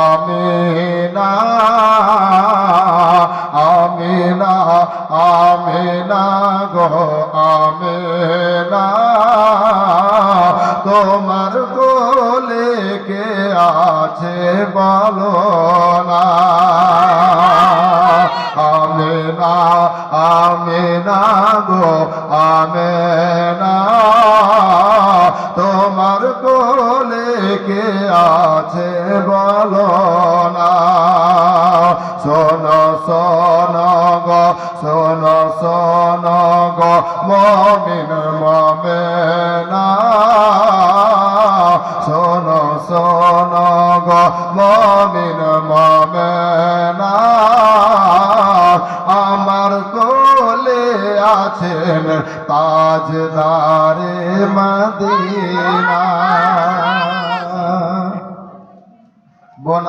আমিনা আমিনা আমিনা গো, আমিনা। তোমার কোলে কে আছে বলো না? আমিনা আমিনা গো, আমিনা। তোমার কোলে কে আছে বলো না। শোনো শোনো গো, শোনো শোনো গো, মমিন মমেনা। শোনো শোনো গো, মমিন মমেনা। আমার আছেন তাজদারে মদিনা। বোন